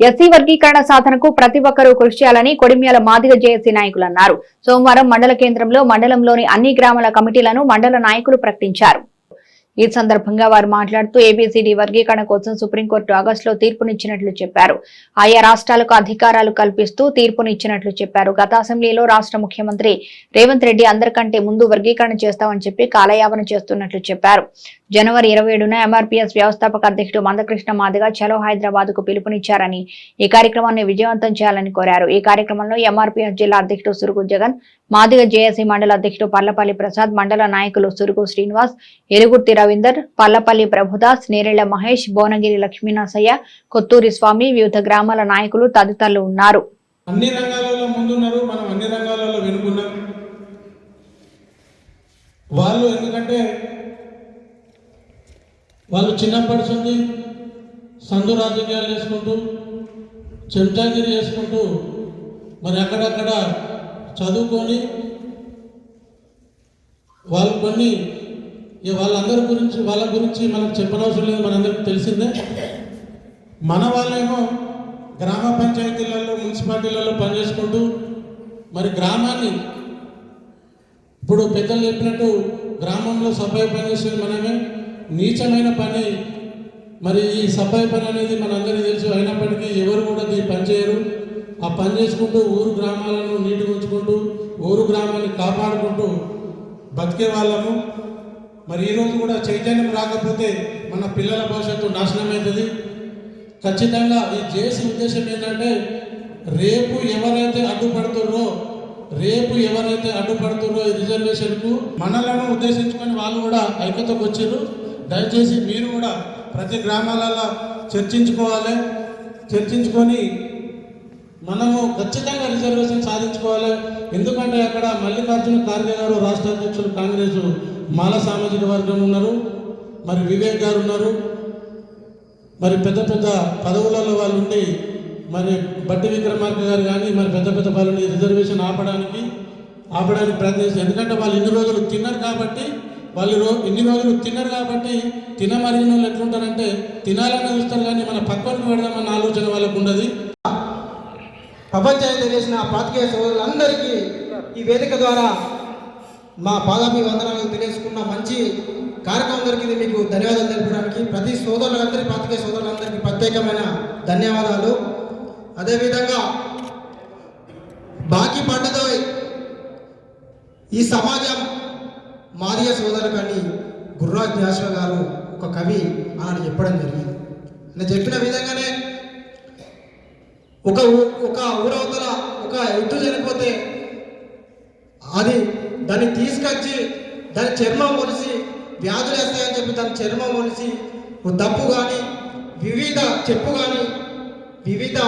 SC వర్గీకరణ సాధనకు ప్రతి ఒక్కరూ కృషి చేయాలని కొడిమ్యాల మాదిగ జేఏసీ నాయకులు అన్నారు. సోమవారం మండల కేంద్రంలో మండలంలోని అన్ని గ్రామాల కమిటీలను మండల నాయకులు ప్రకటించారు. ఈ సందర్భంగా వారు మాట్లాడుతూ ఏబీసీడీ వర్గీకరణ కోసం సుప్రీంకోర్టు ఆగస్టులో తీర్పునిచ్చినట్లు చెప్పారు. ఆయా రాష్ట్రాలకు అధికారాలు కల్పిస్తూ తీర్పునిచ్చినట్లు చెప్పారు. గత అసెంబ్లీలో రాష్ట్ర ముఖ్యమంత్రి రేవంత్ రెడ్డి అందరికంటే ముందు వర్గీకరణ చేస్తామని చెప్పి కాలయాపన చేస్తున్నట్లు చెప్పారు. జనవరి ఇరవై ఏడున ఎంఆర్పీఎస్ వ్యవస్థాపక అధ్యక్షుడు మందకృష్ణ మాదిగా చలో హైదరాబాద్కు పిలుపునిచ్చారని ఈ కార్యక్రమాన్ని విజయవంతం చేయాలని కోరారు. ఈ కార్యక్రమంలో ఎంఆర్పీఎస్ జిల్లా అధ్యక్షుడు సురుగు జగన్ మాదిగ జేఏసీ మండల అధ్యక్షుడు పల్లపల్లి ప్రసాద్ మండల నాయకులు సురుగు శ్రీనివాస్ ఎరుగుర్తి రవీందర్ పల్లపల్లి ప్రభుదాస్ నేరెళ్ళ మహేష్ భువనగిరి లక్ష్మీనరసయ్య కొత్తూరి స్వామి వివిధ గ్రామాల నాయకులు తదితరులు ఉన్నారు. అన్ని రంగాలలో ముందున్నారు మనం అన్ని రంగాలలో వెనుకున్నాం. వాళ్ళు ఎందుకంటే వాళ్ళు చిన్నప్పటి నుండి సందు రాజకీయాలు చేసుకుంటూ చెంచాగిరి చేసుకుంటూ మరి అక్కడక్కడ చదువుకొని వాళ్ళు కొన్ని వాళ్ళందరి గురించి వాళ్ళ గురించి మనకు చెప్పనవసరం లేదు మనందరికీ తెలిసిందే. మన వాళ్ళేమో గ్రామ పంచాయతీలలో మున్సిపాలిటీలలో పనిచేసుకుంటూ మరి గ్రామాన్ని ఇప్పుడు పెద్దలు చెప్పినట్టు గ్రామంలో సఫాయి పని చేసేది మనమే. నీచమైన పని మరి ఈ సఫాయి పని అనేది మనందరికీ తెలుసు. అయినప్పటికీ ఎవరు కూడా దీన్ని పని చేయరు. ఆ పని చేసుకుంటూ ఊరు గ్రామాలను నీటి ఉంచుకుంటూ ఊరు గ్రామాన్ని కాపాడుకుంటూ బతికే వాళ్ళము. మరి ఈరోజు కూడా చైతన్యం రాకపోతే మన పిల్లల భవిష్యత్తు నాశనం అవుతుంది. ఖచ్చితంగా ఈ చేసే ఉద్దేశం ఏంటంటే రేపు ఎవరైతే అడ్డుపడుతుర్రో రేపు ఎవరైతే అడ్డుపడుతుర్రో ఈ రిజర్వేషన్కు మనలను ఉద్దేశించుకొని వాళ్ళు కూడా ఐక్యతకు వచ్చారు దయచేసి మీరు కూడా ప్రతి గ్రామాలలో చర్చించుకోవాలి. చర్చించుకొని మనము ఖచ్చితంగా రిజర్వేషన్ సాధించుకోవాలి. ఎందుకంటే అక్కడ మల్లికార్జున ఖార్గే గారు రాష్ట్ర అధ్యక్షులు కాంగ్రెస్ మాల సామాజిక వర్గం ఉన్నారు. మరి వివేక్ గారు ఉన్నారు. మరి పెద్ద పెద్ద పదవులలో వాళ్ళు ఉండి మరి బట్టి విక్రమార్క గారు కానీ మరి పెద్ద పెద్ద వాళ్ళని రిజర్వేషన్ ఆపడానికి ఆపడానికి ప్రయత్నిస్తారు. ఎందుకంటే వాళ్ళు ఇన్ని రోజులు తిన్నారు కాబట్టి వాళ్ళు రో ఇన్ని రోజులు తిన్నారు కాబట్టి తినమరిగిన వాళ్ళు ఎట్లుంటారంటే తినాలని చూస్తారు కానీ మన పక్కనకు పెడదామన్న ఆలోచన వాళ్ళకు ఉండదు. ప్రపంచానికి తెలిసిన పాతికేయ సోదరులందరికీ ఈ వేదిక ద్వారా మా పాదాభివందనాలు తెలియజేసుకున్న మంచి కార్యక్రమం దొరికింది మీకు ధన్యవాదాలు తెలపడానికి ప్రతి సోదరులందరికీ పాతికేయ సోదరులందరికీ ప్రత్యేకమైన ధన్యవాదాలు. అదేవిధంగా బాకీ పండుగ ఈ సమాజం మారియ సోదరు కానీ గుర్రాజ్ జాషువా గారు ఒక కవి ఆనాడు చెప్పడం జరిగింది. నేను చెప్పిన విధంగానే ఒక ఒక ఊరవతల ఒక ఎద్దు చనిపోతే అది దాన్ని తీసుకొచ్చి దాని చర్మం మొలిసి వ్యాధులు వేస్తాయని చెప్పి దాని చర్మం మొలిసి ఒక దప్పు కానీ వివిధ చెప్పు కానీ వివిధ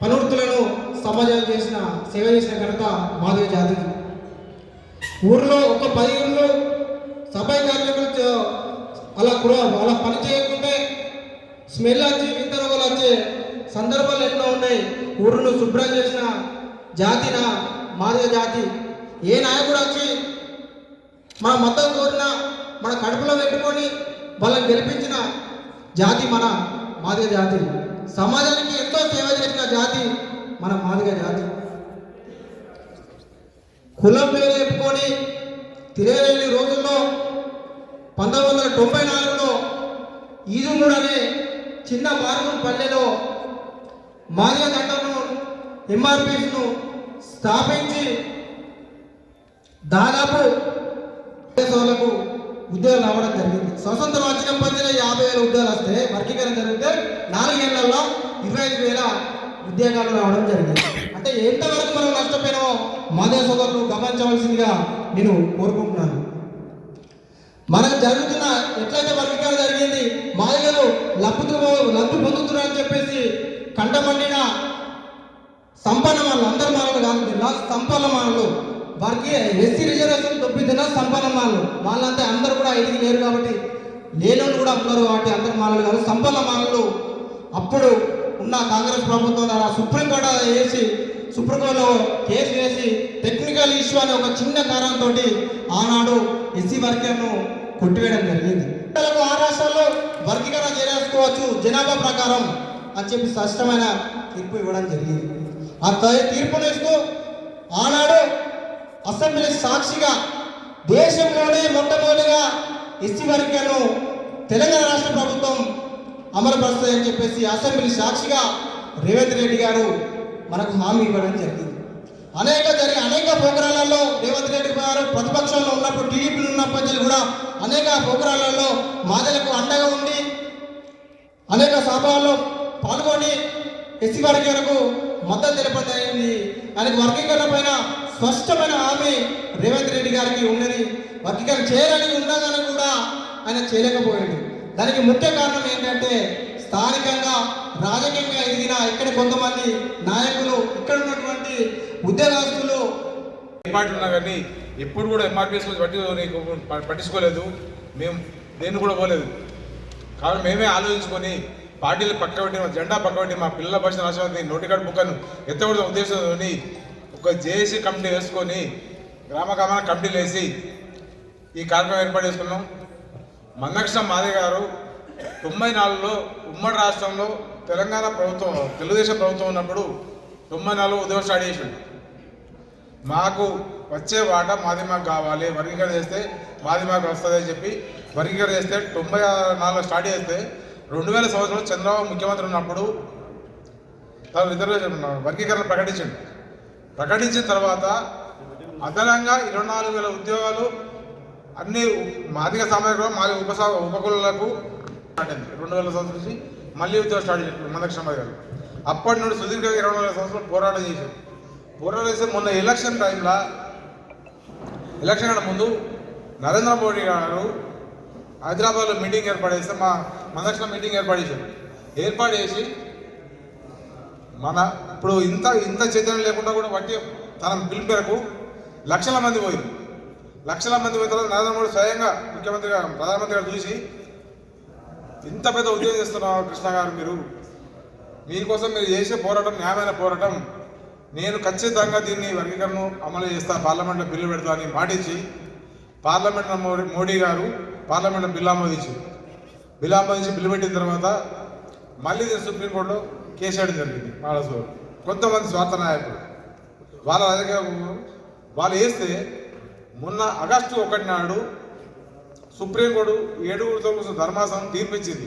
పనుర్తులను సమాజం చేసిన సేవ చేసిన ఘనత మాధవ జాతికి ఊర్లో ఒక పది ఊళ్ళో సఫాయి కార్మికులు అలా కూడా అలా పని చేయకుంటే స్మెల్ వచ్చి వింత రోగాలు వచ్చే సందర్భాలు ఎన్నో ఉన్నాయి. ఊరును శుభ్రం చేసిన జాతిన మాదిగ జాతి. ఏ నాయకుడు వచ్చి మన మతం కోరిన మన కడుపులో పెట్టుకొని వాళ్ళని గెలిపించిన జాతి మన మాదిగ జాతి. సమాజానికి ఎంతో సేవ చేసిన జాతి మన మాదిగ జాతి. కులం పేరు కానీ తిరగలేని రోజుల్లో పంతొమ్మిది వందల తొంభై నాలుగులో ఈదుమూడు అనే చిన్న మారుమూల పల్లెలో మాదిగ తండను ఎంఆర్పీస్ను స్థాపించి దాదాపు దేశాలకు ఉద్యోగాలు రావడం జరిగింది. స్వతంత్రం వచ్చిన పద్దెనిమిది యాభై వేల ఉద్యోగాలు వస్తే వర్గీకరణ జరిగితే నాలుగేళ్ళలో ఇరవై ఐదు వేల ఉద్యోగాలు రావడం జరిగింది. అంటే ఎంతవరకు మనం నష్టపోయినామో మాదే సోదరులు గమనించవలసిందిగా నేను కోరుకుంటున్నాను. మనకు జరుగుతున్న ఎట్లయితే వర్గీకరణ జరిగింది మాదిగలు లబ్ధు లబ్ధి పొందుతున్నారని చెప్పేసి కంటమండిన సంపన్న వాళ్ళు అందరి మానవులు కాదు ఇలా సంపన్న మాలలు వారికి ఎస్సీ రిజర్వేషన్ తొప్పిదిన సంపన్న వాళ్ళంతా అందరూ కూడా ఎదిగి లేరు కాబట్టి లేనోళ్ళు కూడా ఉన్నారు కాబట్టి అందరు మానవులు కాదు. సంపన్న మానవులు అప్పుడు ఉన్న కాంగ్రెస్ ప్రభుత్వం ద్వారా సుప్రీంకోర్టు వేసి సుప్రీంకోర్టులో కేసు వేసి టెక్నికల్ ఇష్యూ అనే ఒక చిన్న కారణంతో ఆనాడు ఎస్సీ వర్గర్ను కొట్టివేయడం జరిగింది. ఆ రాష్ట్రాల్లో వర్గీకరణ చేసుకోవచ్చు జనాభా ప్రకారం అని చెప్పి స్పష్టమైన తీర్పు ఇవ్వడం జరిగింది. ఆ తీర్పును ఇస్తూ ఆనాడు అసెంబ్లీ సాక్షిగా దేశంలోనే మొట్టమొదటిగా ఎస్సీ వర్గను తెలంగాణ రాష్ట్ర ప్రభుత్వం అమలుపరుస్తుందని చెప్పేసి అసెంబ్లీ సాక్షిగా రేవంత్ రెడ్డి గారు మనకు హామీ ఇవ్వడం జరిగింది అనేక జరిగి అనేక పోకరాలలో రేవంత్ రెడ్డి గారు ప్రతిపక్షంలో ఉన్నప్పుడు టీడీపీలు ఉన్నప్పటి కూడా అనేక పోకరాలలో మాదలకు అండగా ఉండి అనేక సభల్లో పాల్గొని ఎస్సీ వర్గీయులకు మద్దతు తెలపడం జరిగింది. ఆయనకు వర్గీకరణ పైన స్పష్టమైన హామీ రేవంత్ రెడ్డి గారికి ఉన్నది. వర్గీకరణ చేయడానికి ఉండగానే కూడా ఆయన చేయలేకపోయాడు. దానికి ముఖ్య కారణం ఏంటంటే స్థానికంగా రాజకీయంగా ఎదిగిన ఇక్కడ కొంతమంది నాయకులు ఇక్కడ ఉన్నటువంటి ఉద్యోగస్తులు. ఎంఆర్టీ ఉన్నా కానీ ఎప్పుడు కూడా ఎంఆర్పిఎస్ పట్టి పట్టించుకోలేదు. మేము నేను కూడా పోలేదు. కాబట్టి మేమే ఆలోచించుకొని పార్టీలు పక్క పెట్టి మా జెండా పక్క పెట్టి మా పిల్లల భాష నాశనం నోటికాడు బుక్కను ఎత్తకూడదు ఉద్దేశంతో ఒక జేఏసీ కమిటీ వేసుకొని గ్రామ గ్రామాల కమిటీలు వేసి ఈ కార్యక్రమం ఏర్పాటు చేసుకున్నాం. మందకృష్ణ మాదే గారు తొంభై నాలుగులో ఉమ్మడి రాష్ట్రంలో తెలంగాణ ప్రభుత్వం తెలుగుదేశం ప్రభుత్వం ఉన్నప్పుడు తొంభై నాలుగు ఉద్యమం స్టార్ట్ చేసిండు. మాకు వచ్చే వాట మాది మాకు కావాలి వర్గీకరణ చేస్తే మాది మాకు వస్తుంది అని చెప్పి వర్గీకరణ చేస్తే తొంభై నాలుగు స్టార్ట్ చేస్తే రెండు వేల సంవత్సరంలో చంద్రబాబు ముఖ్యమంత్రి ఉన్నప్పుడు తను రిజర్వేషన్ వర్గీకరణ ప్రకటించండి. ప్రకటించిన తర్వాత అదనంగా ఇరవై నాలుగు వేల ఉద్యోగాలు అన్ని మాదిగ సామాజిక మాది ఉప ఉపకులకు రెండు వేల సంవత్సరం నుంచి మళ్ళీ ఉద్యోగం స్టార్ట్ చేసి మందకృష్ణ గారు. అప్పటి నుండి సుదీర్ఘంగా ఇరవై నాలుగు సంవత్సరాలు పోరాటం చేశారు. పోరాటం చేస్తే మొన్న ఎలక్షన్ టైంలో ఎలక్షన్ కన్నా ముందు నరేంద్ర మోడీ గారు హైదరాబాద్లో మీటింగ్ ఏర్పాటు చేస్తే మా మందక్షణ మీటింగ్ ఏర్పాటు చేశారు. ఏర్పాటు చేసి మన ఇప్పుడు ఇంత ఇంత చైతన్యం లేకుండా కూడా వట్టి తన పిలుపు మేరకు లక్షల మంది పోయింది లక్షల మంది పోయిన తర్వాత నరేంద్ర మోడీ స్వయంగా ముఖ్యమంత్రి గారు ప్రధానమంత్రి గారు చూసి ఇంత పెద్ద ఉద్యోగం చేస్తున్నారు కృష్ణ గారు మీరు. మీకోసం మీరు చేసే పోరాటం న్యాయమైన పోరాటం. నేను ఖచ్చితంగా దీన్ని వర్గీకరణ అమలు చేస్తా పార్లమెంట్లో బిల్లు పెడతా అని మాటించి పార్లమెంట్లో మోడీ మోడీ గారు పార్లమెంట్లో బిల్లు ఆమోదించి బిల్లు ఆమోదించి బిల్లు పెట్టిన తర్వాత మళ్ళీ సుప్రీంకోర్టులో కేసు వేయడం జరిగింది మాడసు కొంతమంది స్వార్థ నాయకులు. వాళ్ళ రాజకీయ వాళ్ళు వేస్తే మొన్న ఆగస్టు ఒకటి నాడు సుప్రీంకోర్టు ఏడుగురు కూర్చొని ధర్మాసనం తీర్పిచ్చింది.